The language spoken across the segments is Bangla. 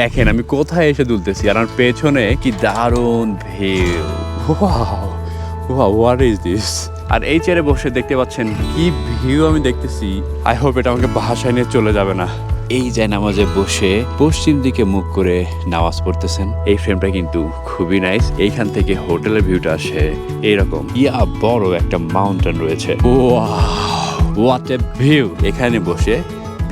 দেখেন আমি কোথায় এসে দুলতেছি? আর আমার পেছনে কি দারুণ ভিউ হোয়াট ইজ দিস আর এই চেয়ারে বসে দেখতে পাচ্ছেন কি ভিউ আমি দেখতেছি। আই হোপ এটা আমাকে ভাষায় নিয়ে চলে যাবে না। এই যে নামাজে বসে পশ্চিম দিকে মুখ করে নামাজ পড়তেছেন। এই ফ্রেমটা কিন্তু খুবই নাইস এইখান থেকে হোটেলের ভিউটা আসে এইরকম ইয়া বড় একটা মাউন্টেন রয়েছে। হোয়াট এ ভিউ এখানে বসে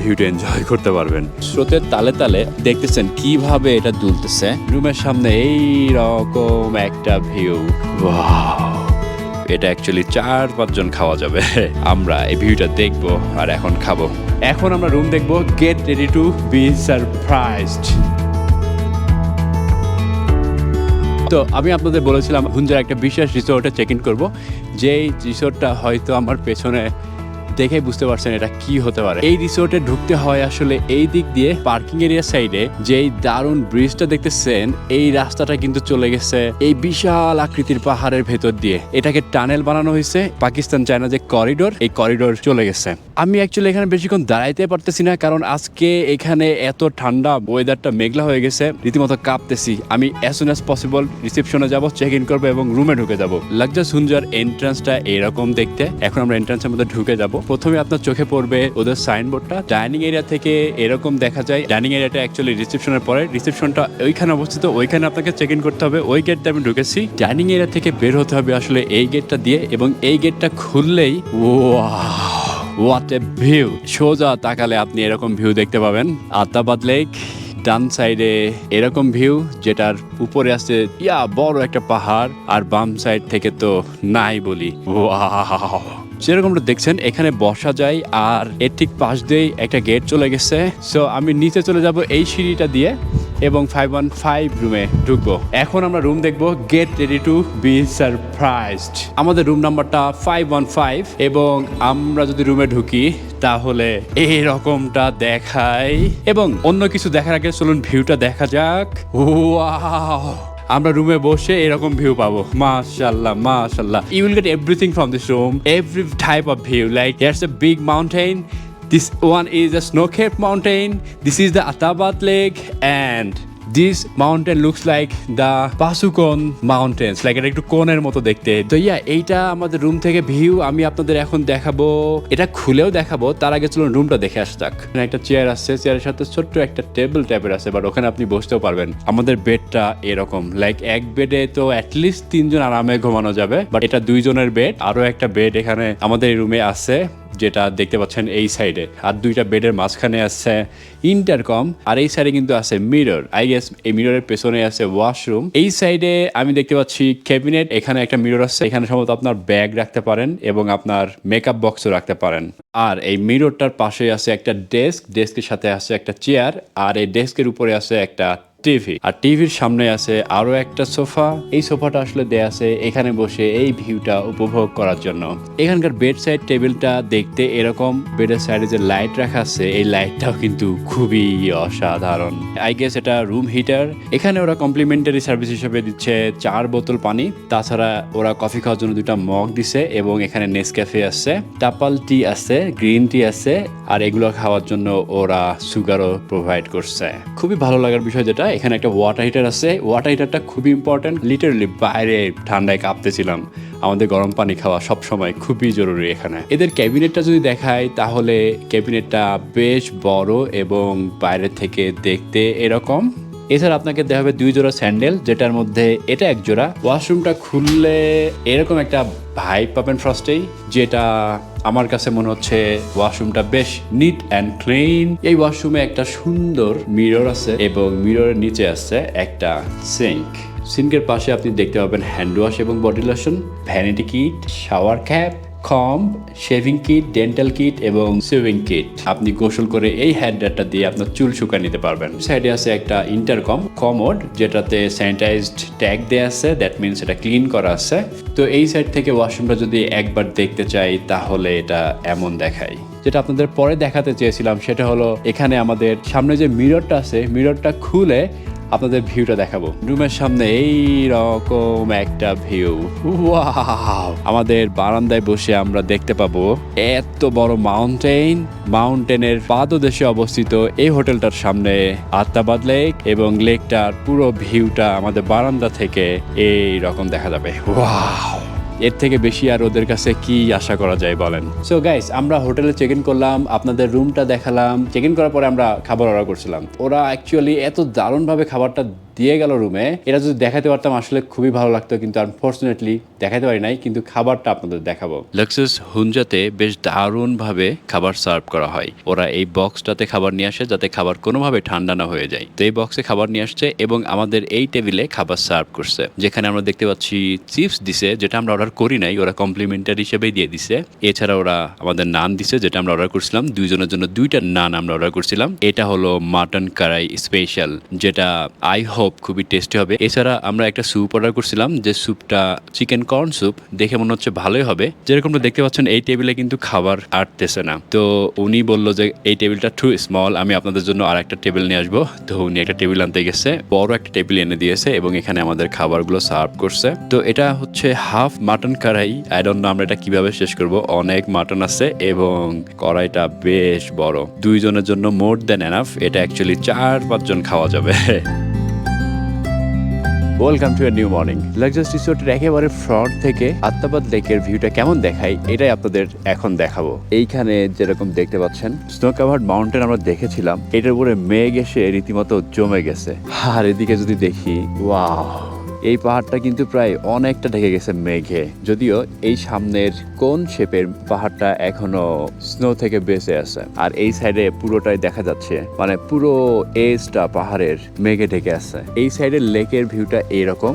ভিউটা এনজয় করতে পারবেন। স্রোতের তালে তালে দেখতেছেন কীভাবে এটা দুলতেছে। রুমের সামনে এই রকম একটা ভিউ। এটা অ্যাকচুয়ালি চার পাঁচজন খাওয়া যাবে। আমরা এই ভিউটা দেখব আর এখন খাব। এখন আমরা রুম দেখব get ready to be surprised. তো আমি আপনাদের বলেছিলাম হুঞ্জার একটা বিশেষ রিসোর্টে চেক ইন করব। যেই রিসোর্টটা হয়তো আমার পেছনে দেখেই বুঝতে পারছেন এটা কি হতে পারে। এই রিসোর্টে ঢুকতে হয় আসলে এই দিক দিয়ে পার্কিং এরিয়া সাইডে যেই দারুণ ব্রিজটা দেখতেছেন, এই রাস্তাটা কিন্তু চলে গেছে এই বিশাল আকৃতির পাহাড়ের ভেতর দিয়ে। এটাকে টানেল বানানো হয়েছে, পাকিস্তান চায়না যে করিডোর এই করিডোর চলে গেছে। আমি অ্যাকচুয়ালি এখানে বেশিক্ষণ দাঁড়াইতে পারতেছি না, কারণ আজকে এখানে এত ঠান্ডা ওয়েদারটা মেঘলা হয়ে গেছে, রীতিমতো কাঁপতেছি। আমি অ্যাজ সুন অ্যাজ পসিবল রিসেপশনে যাব চেক ইন করব এবং রুমে ঢুকে যাব। লাকজাস হুঞ্জার এন্ট্রান্সটা এরকম দেখতে। এখন আমরা এন্ট্রান্সের মধ্যে ঢুকে যাব। প্রথমে আপনার চোখে পড়বে ওদের সাইনবোর্ডটা ডাইনিং এরিয়া থেকে এরকম দেখা যায়। ডাইনিং এরিয়াটা অ্যাকচুয়ালি রিসেপশনের পরে। রিসেপশনটা ওইখানে অবস্থিত। ওইখানে আপনাকে চেক ইন করতে হবে। ওই গেটটা আমি ঢুকেছি। ডাইনিং এরিয়া থেকে বের হতে হবে আসলে এই গেটটা দিয়ে এবং এই গেটটা খুললেই ও হোয়াট এ ভিউ সোজা তাকালে আপনি এরকম ভিউ দেখতে পাবেন। আতাবাদ লেক ডান সাইডে এরকম ভিউ যেটার উপরে আছে, ইয়া, বড় একটা পাহাড়। আর বাম সাইড থেকে তো নাই বলি। ওয়াও যেরকমটা দেখছেন, এখানে বসা যায় আর এর ঠিক পাশ দিয়েই একটা গেট চলে গেছে। সো আমি নিচে চলে যাব এই সিঁড়িটা দিয়ে এবং ফাইভ ওয়ান ফাইভ রুমে ঢুকবো। এখন আমরা রুম দেখব get ready to be surprised আমাদের রুম নাম্বারটা ফাইভ ওয়ান ফাইভ এবং আমরা যদি রুমে ঢুকি, তাহলে এরকমটা দেখাই এবং অন্য কিছু দেখার আগে চলুন ভিউটা দেখা যাক। ওয়াও আমরা রুমে বসে এরকম ভিউ পাবো মাশাল্লাহ মাশাল্লাহ you will get everything from this room every type of view like here's a big mountain This one is a snow-capped mountain. This is the Atabat Lake, and this mountain looks like the Pasukon Mountains. Like এটা একটু কোনের মতো দেখতে। তো ইয়া এইটা আমাদের রুম থেকে ভিউ আমি আপনাদের এখন দেখাবো। এটা খুলেও দেখাবো, তার আগে চলুন রুমটা দেখে আসা যাক। এখানে একটা চেয়ার আছে চেয়ারের সাথে ছোট্ট একটা টেবিল টাইপের আছে বাট ওখানে আপনি বসতেও পারবেন। আমাদের বেডটা এরকম লাইক এক বেডে তো অ্যাটলিস্ট তিনজন আরামে ঘুমানো যাবে বাট এটা দুইজনের বেড আরও একটা বেড এখানে আমাদের রুমে আছে। যেটা দেখতে পাচ্ছেন এই সাইডে আর দুইটা বেডের মাঝখানে আছে ইন্টারকম আর এই সাইডে কিন্তু আছে মিরর আই গেস এই মিররের পেছনে আছে ওয়াশরুম এই সাইডে আমি দেখতে পাচ্ছি ক্যাবিনেট এখানে একটা মিরর আছে। এখানে সম্ভবত আপনার ব্যাগ রাখতে পারেন এবং আপনার মেকআপ বক্সও রাখতে পারেন। আর এই মিররটার পাশে আছে একটা ডেস্ক ডেস্কের সাথে আছে একটা চেয়ার আর এই ডেস্কের উপরে আছে একটা টিভি। আর টিভির সামনে আছে আরও একটা সোফা। এই সোফাটা আসলে দেয়া আছে এখানে বসে এই ভিউটা উপভোগ করার জন্য। এখানকার বেড সাইড টেবিলটা দেখতে এরকম। বেডের সাইডে যে লাইট রাখা আছে, এই লাইটটাও কিন্তু খুবই অসাধারণ। আই গেস এটা রুম হিটার এখানে ওরা কমপ্লিমেন্টারি সার্ভিস হিসেবে দিচ্ছে চার বোতল পানি। তাছাড়া ওরা কফি খাওয়ার জন্য দুটা মগ দিছে এবং এখানে নেসক্যাফে আছে টাপাল টি আছে গ্রিন টি আছে, আর এগুলো খাওয়ার জন্য ওরা সুগারও প্রোভাইড করছে। খুবই ভালো লাগার বিষয় যেটা এখানে একটা ওয়াটার হিটার আছে। ওয়াটার হিটারটা খুবই ইম্পর্টেন্ট লিটারলি বাইরে ঠান্ডায় কাঁপতেছিলাম। আমাদের গরম পানি খাওয়া সব সময় খুবই জরুরি এখানে। এদের ক্যাবিনেটটা যদি দেখায় তাহলে ক্যাবিনেটটা বেশ বড় এবং বাইরে থেকে দেখতে এরকম। এছাড়া আপনাকে দেওয়া হবে দুই জোড়া স্যান্ডেল, যেটার মধ্যে এটা এক জোড়া। ওয়াশরুমটা খুললে এরকম একটা ভাইব পাবেন ফার্স্টেই যেটা আমার কাছে মনে হচ্ছে ওয়াশরুমটা বেশ নিট অ্যান্ড ক্লিন এই ওয়াশরুমে একটা সুন্দর মিরর আছে এবং মিররের নিচে আছে একটা সিঙ্ক সিঙ্কের পাশে আপনি দেখতে পাবেন হ্যান্ড ওয়াশ এবং body lotion vanity kit shower cap comb shaving kit dental kit এবং সুইং কিট আপনি গোসল করে এই হ্যান্ড হ্যান্ডারটা দিয়ে আপনার চুল শুকা নিতে পারবেন। সাইডে আছে একটা ইন্টারকম কমোড যেটাতে স্যানিটাইজড ট্যাগ দেওয়া আছে দ্যাট মিনস এটা ক্লিন করা আছে। তো এই সাইড থেকে ওয়াশরুমটা যদি একবার দেখতে চাই, তাহলে এটা এমন দেখায়। যেটা আপনাদের পরে দেখাতে চেয়েছিলাম, সেটা হলো এখানে আমাদের সামনে যে মিররটা আছে মিররটা খুলে আপনাদের ভিউটা দেখাবো। রুমের সামনে এই রকম একটা ভিউ। আমাদের বারান্দায় বসে আমরা দেখতে পাবো এত বড় মাউন্টেন মাউন্টেনের পাদদেশে অবস্থিত এই হোটেলটার সামনে আত্মাবাদ লেক এবং লেকটার পুরো ভিউটা আমাদের বারান্দা থেকে এই রকম দেখা যাবে। ওয়াও! এর থেকে বেশি আর ওদের কাছে কি আশা করা যায় বলেন? সো গাইস আমরা হোটেলে চেক ইন করলাম, আপনাদের রুমটা দেখালাম। চেক ইন করার পরে আমরা খাবার অর্ডার করছিলাম। ওরা অ্যাকচুয়ালি এত দারুণভাবে খাবারটা দিয়ে গেল রুমে এটা যদি দেখাতে পারতাম, আসলে খুবই ভালো লাগতো, কিন্তু আনফর্চুনেটলি দেখাতে পারি নাই, কিন্তু খাবারটা আপনাদের দেখাবো। লাক্সাস হুঞ্জাতে বেশ দারুণভাবে খাবার সার্ভ করা হয়। ওরা এই বক্সটাতে খাবার নিয়ে আসে, যাতে খাবার কোনোভাবে ঠান্ডা না হয়ে যায়। তো এই বক্সে খাবার নিয়ে আসছে এবং আমাদের এই টেবিলে খাবার সার্ভ করছে। যেখানে আমরা দেখতে পাচ্ছি চিপস দিছে, যেটা আমরা অর্ডার করি নাই, ওরা কমপ্লিমেন্টারি হিসেবেই দিয়ে দিছে। এছাড়া ওরা আমাদের নান দিছে, যেটা আমরা অর্ডার করছিলাম। দুইজনের জন্য দুইটা নান আমরা অর্ডার করছিলাম। এটা হলো মাটন কারাই স্পেশাল যেটা আই হোপ খুবই টেস্টি হবে। এছাড়া আমরা একটা স্যুপ অর্ডার করছিলাম, যে স্যুপটা চিকেন কর্ন স্যুপ দেখে মনে হচ্ছে ভালোই হবে। যেরকমটা দেখতে পাচ্ছেন, এই টেবিলে কিন্তু খাবার আটতেছে না। তো উনি বলল যে, এই টেবিলটা টু স্মল আমি আপনাদের জন্য আর একটা টেবিল নিয়ে আসব। তো উনি একটা টেবিল আনতে গেছে, বড় একটা টেবিল এনে দিয়েছে এবং এখানে আমাদের খাবারগুলো সার্ভ করছে। তো এটা হচ্ছে half mutton karahi I don't know আমরা এটা কীভাবে শেষ করব। অনেক মাটন আছে এবং কড়াইটা বেশ বড়। দুইজনের জন্য মোর দেন এনাফ এটা অ্যাকচুয়ালি চার পাঁচজন খাওয়া যাবে। Welcome to new morning luxus রিসোর্টের একেবারে ফ্রন্ট থেকে আত্মাবাদ লেকের ভিউটা কেমন দেখায়, এটাই আপনাদের এখন দেখাবো। এইখানে যেরকম দেখতে পাচ্ছেন স্নো কাভার্ড মাউন্টেন আমরা দেখেছিলাম, এটার উপরে মেঘ এসে রীতিমতো জমে গেছে। আর এদিকে যদি দেখি ওয়াও এই পাহাড়টা কিন্তু প্রায় অনেকটা ঢেকে গেছে মেঘে। যদিও এই সামনের কোন শেপের পাহাড়টা এখনও স্নো থেকে বেঁচে আছে। আর এই সাইডে পুরোটাই দেখা যাচ্ছে মানে পুরো এজটা পাহাড়ের মেঘে ঢেকে আছে। এই সাইডের লেকের ভিউটা এইরকম।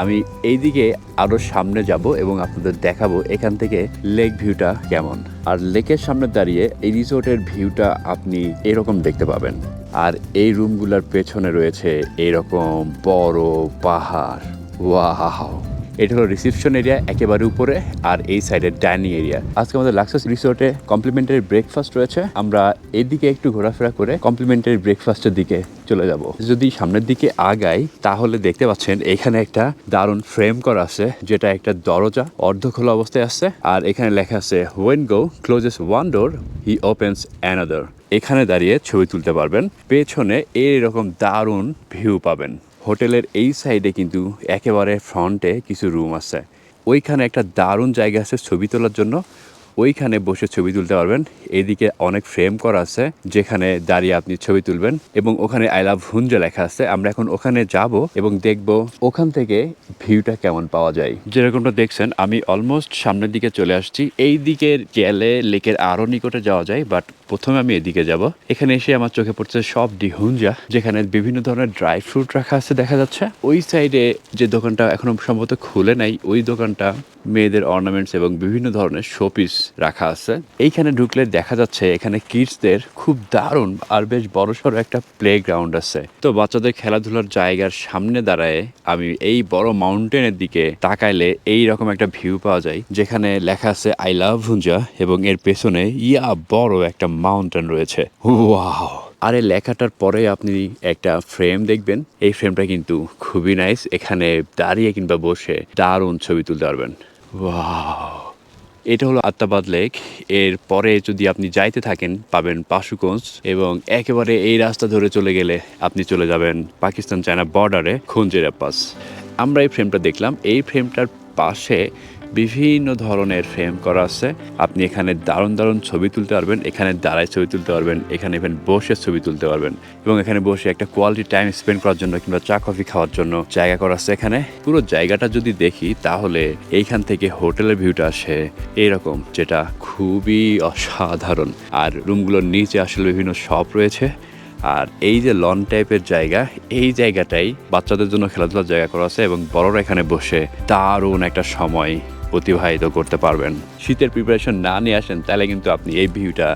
আমি এই দিকে আরও সামনে যাব এবং আপনাদের দেখাবো এখান থেকে লেক ভিউটা কেমন। আর লেকের সামনে দাঁড়িয়ে এই রিসোর্টের ভিউটা আপনি এরকম দেখতে পাবেন। আর এই রুমগুলোর পেছনে রয়েছে এরকম বড় পাহাড়। ওয়াও! এটা হলো রিসেপশন এরিয়া একেবারে উপরে, আর এই সাইডের ডাইনিং এরিয়া আজকে আমাদের লাক্সাস রিসোর্টে কমপ্লিমেন্টারি ব্রেকফাস্ট রয়েছে। আমরা এদিকে একটু ঘোরাফেরা করে কমপ্লিমেন্টারি ব্রেকফাস্টের দিকে চলে যাব। যদি সামনের দিকে আগাই, তাহলে দেখতে পাচ্ছেন এখানে একটা দারুণ ফ্রেম করা আছে, যেটা একটা দরজা অর্ধ খোলা অবস্থায় আছে, আর এখানে লেখা আছে when god closes one door he opens another এখানে দাঁড়িয়ে ছবি তুলতে পারবেন। পেছনে এইরকম দারুণ ভিউ পাবেন। হোটেলের এই সাইডে কিন্তু একেবারে ফ্রন্টে কিছু রুম আছে। ওইখানে একটা দারুণ জায়গা আছে ছবি তোলার জন্য। ওইখানে বসে ছবি তুলতে পারবেন। এদিকে অনেক ফ্রেম করা আছে, যেখানে দাঁড়িয়ে আপনি ছবি তুলবেন এবং ওখানে আই লাভ হুঞ্জা লেখা আছে। আমরা এখন ওখানে যাব এবং দেখব ওখান থেকে ভিউটা কেমন পাওয়া যায়। যেরকমটা দেখছেন, আমি অলমোস্ট সামনের দিকে চলে আসছি। এই দিকের গেলে লেকের আরও নিকটে যাওয়া যায় বাট প্রথমে আমি এদিকে যাব। এখানে এসে আমার চোখে পড়ছে সব ডিহুঞ্জা, যেখানে বিভিন্ন ধরনের ড্রাই ফ্রুট রাখা আছে দেখা যাচ্ছে। ওই সাইডে যে দোকানটা এখনও সম্ভবত খুলে নাই, ওই দোকানটা মেয়েদের অর্নামেন্টস এবং বিভিন্ন ধরনের শোপিস রাখা আছে। এইখানে ঢুকলে দেখা যাচ্ছে এখানে কিডসদের খুব দারুণ আর বেশ বড়সড় একটা প্লে গ্রাউন্ড আছে। তো বাচ্চাদের খেলাধুলার জায়গার সামনে দাঁড়ায় আমি এই বড় মাউন্টেনের দিকে তাকাইলে এই রকম একটা ভিউ পাওয়া যায়, যেখানে লেখা আছে আই লাভ হুঞ্জা এবং এর পেছনে, ইয়া, বড় একটা মাউন্টেন রয়েছে। ওয়াও আর এই লেখাটার পরে আপনি একটা ফ্রেম দেখবেন। এই ফ্রেমটা কিন্তু খুবই নাইস এখানে দাঁড়িয়ে কিংবা বসে দারুণ ছবি তুলতে পারবেন। ওয়াও এটা হলো আত্মাবাদ লেক। এর পরে যদি আপনি যাইতে থাকেন পাবেন পাশুগঞ্জ এবং একেবারে এই রাস্তা ধরে চলে গেলে আপনি চলে যাবেন পাকিস্তান চায়না বর্ডারে খুঞ্জেরা পাস আমরা এই ফ্রেমটা দেখলাম। এই ফ্রেমটার পাশে বিভিন্ন ধরনের ফ্রেম করা আছে। আপনি এখানে দারুণ দারুণ ছবি তুলতে পারবেন, এখানে দাঁড়ায় ছবি তুলতে পারবেন, এখানে ইভেন বসে ছবি তুলতে পারবেন এবং এখানে বসে একটা কোয়ালিটি টাইম স্পেন্ড করার জন্য কিংবা চা কফি খাওয়ার জন্য জায়গা করা আছে এখানে। পুরো জায়গাটা যদি দেখি তাহলে এইখান থেকে হোটেলের ভিউটা আসে এইরকম, যেটা খুবই অসাধারণ। আর রুমগুলোর নিচে আসলে বিভিন্ন শপ রয়েছে। আর এই যে লন টাইপের জায়গা, এই জায়গাটাই বাচ্চাদের জন্য খেলাধুলার জায়গা করা আছে এবং বড়রা এখানে বসে দারুণ একটা সময় অতিবাহিত করতে পারবেন। শীতের প্রিপারেশন না নিয়ে আসেন, তাহলে কিন্তু আপনি এই ভিউটা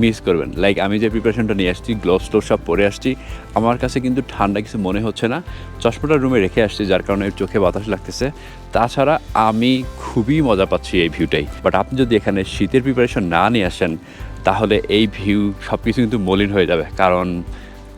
মিস করবেন। লাইক আমি যে প্রিপারেশনটা নিয়ে আসছি গ্লোভস টোভ সব পরে আসছি, আমার কাছে কিন্তু ঠান্ডা কিছু মনে হচ্ছে না। চশমাটা রুমে রেখে আসছি, যার কারণে চোখে বাতাস লাগতেছে। তাছাড়া আমি খুবই মজা পাচ্ছি এই ভিউটাই বাট আপনি যদি এখানে শীতের প্রিপারেশন না নিয়ে আসেন, তাহলে এই ভিউ সব কিছু কিন্তু মলিন হয়ে যাবে। কারণ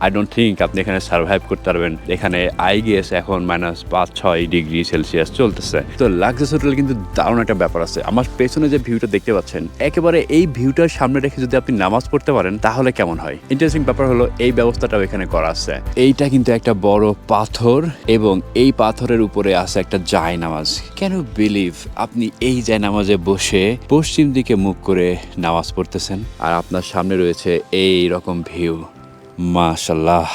আই ডোন্ট থিঙ্ক আপনি এখানে সার্ভাইভ করতে পারবেন। এখানে আই গেস এখন মাইনাস পাঁচ ছয় ডিগ্রি সেলসিয়াস চলতেছে। তো লাক্সাস হোটেল কিন্তু দারুণ একটা ব্যাপার আছে। আমার পেছনে যে ভিউটা দেখতে পাচ্ছেন একেবারে এই ভিউটার সামনে রেখে যদি আপনি নামাজ পড়তে পারেন তাহলে কেমন হয়? ইন্টারেস্টিং ব্যাপার হলো এই ব্যবস্থাটাও এখানে করা আছে। এইটা কিন্তু একটা বড় পাথর এবং এই পাথরের উপরে আছে একটা জায় নামাজ। কেন বিলিভ আপনি এই জায় নামাজে বসে পশ্চিম দিকে মুখ করে নামাজ পড়তেছেন? আর আপনার সামনে রয়েছে এই রকম ভিউ মাশাল্লাহ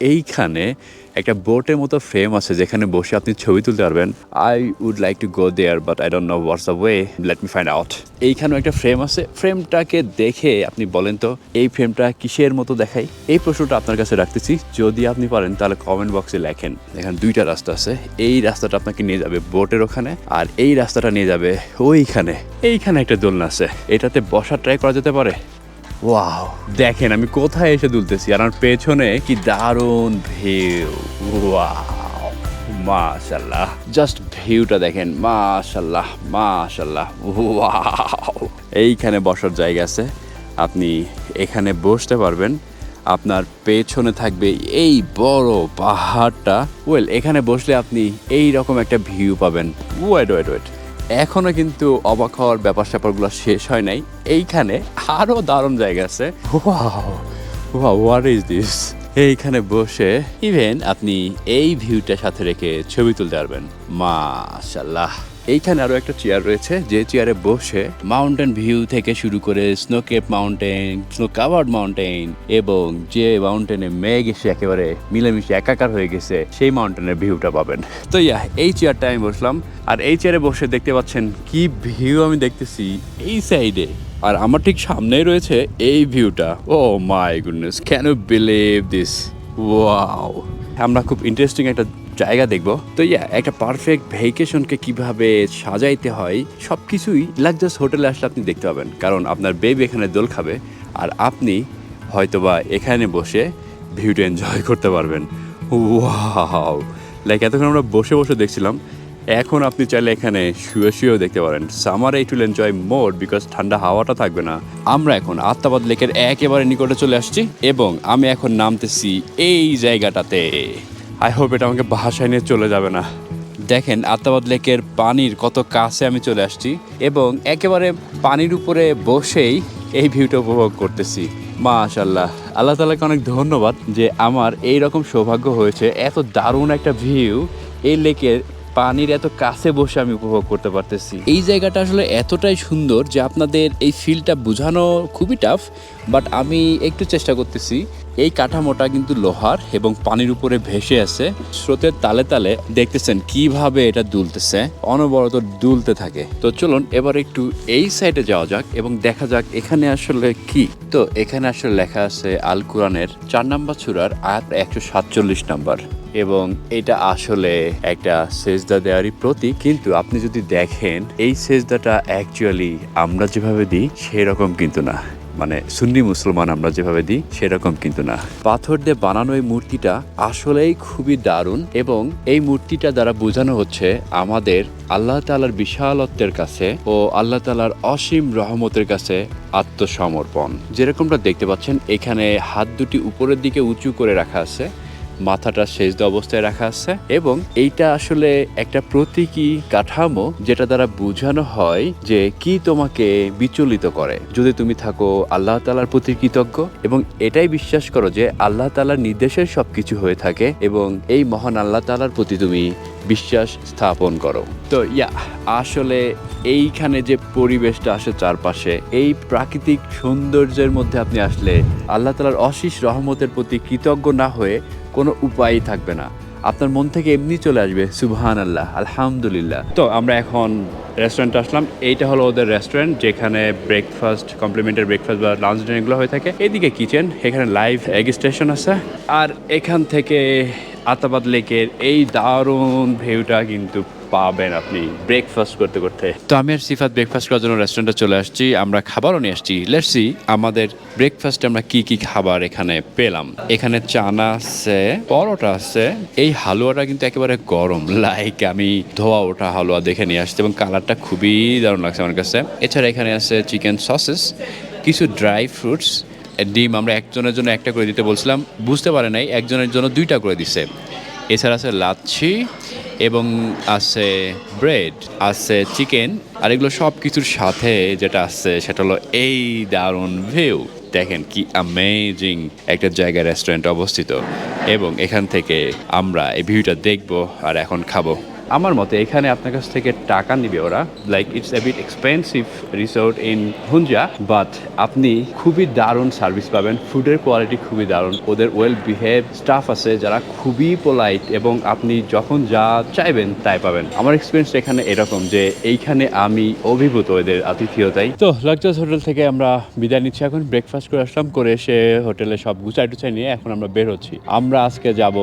এইখানে একটা বোটের মতো ফ্রেম আছে যেখানে বসে আপনি ছবি তুলতে পারবেন। I would like to go there but I don't know what's the way let me find out এইখানেও একটা ফ্রেম আছে। ফ্রেমটাকে দেখে আপনি বলেন তো, এই ফ্রেমটা কিসের মতো দেখাই এই প্রশ্নটা আপনার কাছে রাখতেছি। যদি আপনি পারেন, তাহলে কমেন্ট বক্সে লেখেন। এখানে দুইটা রাস্তা আছে। এই রাস্তাটা আপনাকে নিয়ে যাবে বোটের ওখানে, আর এই রাস্তাটা নিয়ে যাবে ওইখানে। এইখানে একটা দোলনা আছে। এটাতে বসার ট্রাই করা যেতে পারে? ওয়াও দেখেন, আমি কোথায় এসে দুলতেছি আর আমার পেছনে কি দারুণ ভিউ। ওয়াও মাশাল্লাহ জাস্ট ভিউটা দেখেন মাশাল্লাহ মাশাল্লাহ ওয়াও এইখানে বসার জায়গা আছে। আপনি এখানে বসতে পারবেন। আপনার পেছনে থাকবে এই বড় পাহাড়টা। ওয়েল এখানে বসলে আপনি এই রকম একটা ভিউ পাবেন। ওয়েট ওয়েট ওয়েট এখনও কিন্তু অবাক হওয়ার ব্যাপার স্যাপারগুলো শেষ হয় নাই। এইখানে আরও দারুণ জায়গা আছে। হোয়াট ইজ দিস এইখানে বসে ইভেন আপনি এই ভিউটা সাথে রেখে ছবি তুলতে পারবেন। মাশাল্লাহ এইখানে আরও একটা চেয়ার রয়েছে, যে চেয়ারে বসে মাউন্টেন ভিউ থেকে শুরু করে snow cap mountain snow covered mountain এবং যে মাউন্টেনে মেঘ এসে একেবারে মিলেমিশে একাকার হয়ে গেছে, সেই মাউন্টেনের ভিউটা পাবেন। তো ইয়া এই চেয়ারটা আমি বসলাম। আর এই চেয়ারে বসে দেখতে পাচ্ছেন কি ভিউ আমি দেখতেছি এই সাইডে আর আমার ঠিক সামনেই রয়েছে এই ভিউটা ও my goodness can you believe this wow আমরা খুব ইন্টারেস্টিং একটা জায়গা দেখব। তো ইয়া, একটা পারফেক্ট ভেকেশনকে কীভাবে সাজাইতে হয় সব কিছুই লাক্সাস হোটেলে আসলে আপনি দেখতে পাবেন। কারণ আপনার বেবি এখানে দোল খাবে আর আপনি হয়তোবা এখানে বসে ভিউটা এনজয় করতে পারবেন। ওয়াও লাইক এতক্ষণ আমরা বসে বসে দেখছিলাম। এখন আপনি চাইলে এখানে শুয়ে শুয়েও দেখতে পারেন। Summer it will enjoy more because ঠান্ডা হাওয়াটা থাকবে না। আমরা এখন আত্মাবাদ লেকের একেবারে নিকটে চলে আসছি এবং আমি এখন নামতেছি এই জায়গাটাতে। আই হোপ এটা আমাকে ভাষায় নিয়ে চলে যাবে না। দেখেন আত্মাবাদ লেকের পানির কত কাছে আমি চলে আসছি এবং একেবারে পানির উপরে বসেই এই ভিউটা উপভোগ করতেছি। মাশাল্লাহ আল্লাহ তালাকে অনেক ধন্যবাদ যে আমার এই রকম সৌভাগ্য হয়েছে, এত দারুণ একটা ভিউ, এই লেকের পানির এত কাছে বসে আমি উপভোগ করতে পারতেছি। এই জায়গাটা আসলে এতটাই সুন্দর যে আপনাদের এই ফিলটা বোঝানো খুবই টাফ বাট আমি একটু চেষ্টা করতেছি। এই কাঠামোটা কিন্তু লোহার এবং পানির উপরে ভেসে আছে। স্রোতের তালে তালে দেখতেছেন কীভাবে এটা দুলতেছে, অনবরত দুলতে থাকে। তো চলুন এবার একটু এই সাইডে যাওয়া যাক এবং দেখা যাক এখানে আসলে কি। তো এখানে আসলে লেখা আছে, আল কোরআনের চার নাম্বার চূড়ার আয়াত একশো সাতচল্লিশ নাম্বার। এবং এটা আসলে একটা সেজদা দেওয়ারই প্রতীক। কিন্তু আপনি যদি দেখেন, এই সেজদাটা অ্যাকচুয়ালি আমরা যেভাবে দিই, সেরকম কিন্তু না। মানে সুন্নি মুসলমান আমরা যেভাবে দিই, সেরকম কিন্তু না। পাথর দিয়ে বানানো এই মূর্তিটা আসলেই খুবই দারুণ এবং এই মূর্তিটা দ্বারা বোঝানো হচ্ছে আমাদের আল্লাহ তালার বিশালত্বের কাছে ও আল্লাহ তালার অসীম রহমতের কাছে আত্মসমর্পণ। যেরকমটা দেখতে পাচ্ছেন, এখানে হাত দুটি উপরের দিকে উঁচু করে রাখা আছে। মাথাটা সেজদ অবস্থায় রাখা আছে এবং এইটা আসলে একটা প্রতীকী কাঠামো যেটা দ্বারা বোঝানো হয় যে কি তোমাকে বিচলিত করে। যদি তুমি থাকো আল্লাহ তালার প্রতি কৃতজ্ঞ এবং এটাই বিশ্বাস করো যে আল্লাহ তালার নির্দেশে সবকিছু হয়ে থাকে এবং এই মহান আল্লাহ তালার প্রতি তুমি বিশ্বাস স্থাপন করো। তো ইয়া, আসলে এইখানে যে পরিবেশটা আসে চারপাশে, এই প্রাকৃতিক সৌন্দর্যের মধ্যে আপনি আসলে আল্লাহ তালার অশিস রহমতের প্রতি কৃতজ্ঞ না হয়ে কোনো উপায়ই থাকবে না। আপনার মন থেকে এমনি চলে আসবে সুবহান আল্লাহ আলহামদুলিল্লাহ। তো আমরা এখন রেস্টুরেন্টে আসলাম। এইটা হলো ওদের রেস্টুরেন্ট যেখানে ব্রেকফাস্ট কমপ্লিমেন্টারি ব্রেকফাস্ট বা লাঞ্চ ডিনারগুলো হয়ে থাকে। এদিকে কিচেন এখানে লাইভ এগ স্টেশন আছে। আর এখান থেকে আতাবাদ লেকের এই দারুণ ভিউটা কিন্তু পাবেন আপনি ব্রেকফাস্ট করতে করতে। তো আমি আর সিফাত ব্রেকফাস্ট করার জন্য রেস্টুরেন্টে চলে আসছি। আমরা খাবারও নিয়ে আসছি। লেটসি আমাদের ব্রেকফাস্টে আমরা কি কি খাবার এখানে পেলাম? এখানে চানা আছে, পরোটা আছে। এই হালুয়াটা কিন্তু একেবারে গরম। লাইক আমি ধোয়া ওঠা হালুয়া দেখে নিয়ে আসছি এবং কালারটা খুবই দারুণ লাগছে আমার কাছে। এছাড়া এখানে আছে চিকেন সসেস কিছু ড্রাই ফ্রুটস ডিম আমরা একজনের জন্য একটা করে দিতে বলছিলাম। বুঝতে পারে নাই, একজনের জন্য দুইটা করে দিছে। এছাড়া আছে লাচ্ছি এবং আছে ব্রেড আছে চিকেন আর এগুলো সব কিছুর সাথে যেটা আছে সেটা হলো এই দারুণ ভিউ দেখেন কি অ্যামেজিং একটা জায়গায় রেস্টুরেন্ট অবস্থিত। এবং এখান থেকে আমরা এই ভিউটা দেখব আর এখন খাব। আমার মতে এখানে আপনার কাছ থেকে টাকা নিবে ওরা। Like it's a bit expensive resort in Hunza but আপনি খুবই দারুণ সার্ভিস পাবেন। ফুডের কোয়ালিটি খুবই দারুণ। ওদের ওয়েল বিহেভ স্টাফ আছে যারা খুবই পোলাইট এবং আপনি যখন যা চাইবেন তাই পাবেন। আমার এক্সপিরিয়েন্স এখানে এরকম যে এইখানে আমি অভিভূত ওদের আতিথিয়তাই তো লাকজাস হোটেল থেকে আমরা বিদায় নিচ্ছি। এখন ব্রেকফাস্ট করে আসলাম, করে এসে হোটেলে সব গুছাই টুচাই নিয়ে এখন আমরা বের হচ্ছি। আমরা আজকে যাব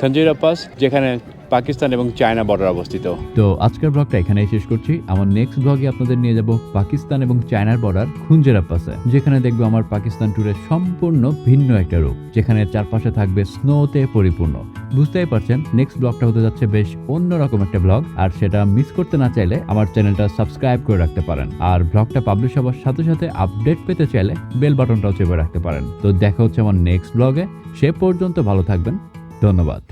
খঞ্জিরা পাস যেখানে পাকিস্তান এবং চায়না বর্ডার অবস্থিত। তো আজকের ব্লগটা এখানেই শেষ করছি। আমার নেক্সট ব্লগে আপনাদের নিয়ে যাব পাকিস্তান এবং চায়নার বর্ডার খুঞ্জেরা পাশে। যেখানে দেখব আমার পাকিস্তান ট্যুরের সম্পূর্ণ ভিন্ন একটা রূপ, যেখানে চারপাশে থাকবে স্নোতে পরিপূর্ণ। বুঝতেই পারছেন নেক্সট ব্লগটা হতে যাচ্ছে বেশ অন্যরকম একটা ব্লগ আর সেটা মিস করতে না চাইলে আমার চ্যানেলটা সাবস্ক্রাইব করে রাখতে পারেন। আর ব্লগটা পাবলিশ হওয়ার সাথে সাথে আপডেট পেতে চাইলে বেল বাটনটাও চেপে রাখতে পারেন। তো দেখা হচ্ছে আমার নেক্সট ব্লগে সে পর্যন্ত ভালো থাকবেন। ধন্যবাদ।